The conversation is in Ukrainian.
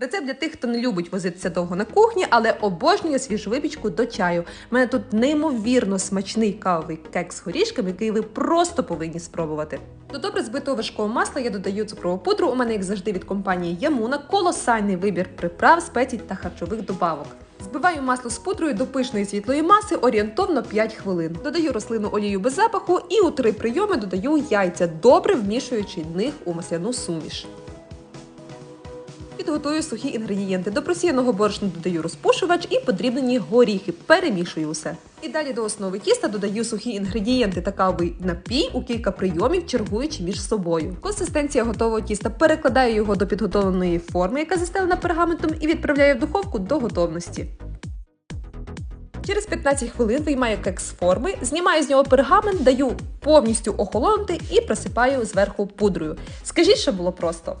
Рецепт для тих, хто не любить возитися довго на кухні, але обожнює свіжу випічку до чаю. У мене тут неймовірно смачний кавовий кекс з горішками, який ви просто повинні спробувати. До добре збитого вершкового масла я додаю цукрову пудру. У мене, як завжди, від компанії Ямуна колосальний вибір приправ, спецій та харчових добавок. Збиваю масло з пудрою до пишної світлої маси орієнтовно 5 хвилин. Додаю рослинну олію без запаху і у три прийоми додаю яйця, добре вмішуючи них у масляну суміш. Підготую сухі інгредієнти. До просіяного борошна додаю розпушувач і подрібнені горіхи. Перемішую усе. І далі до основи тіста додаю сухі інгредієнти та кавовий напій у кілька прийомів, чергуючи між собою. Консистенція готового тіста перекладаю його до підготовленої форми, яка застелена пергаментом, і відправляю в духовку до готовності. Через 15 хвилин виймаю кекс з форми, знімаю з нього пергамент, даю повністю охолонути і присипаю зверху пудрою. Скажіть, що було просто.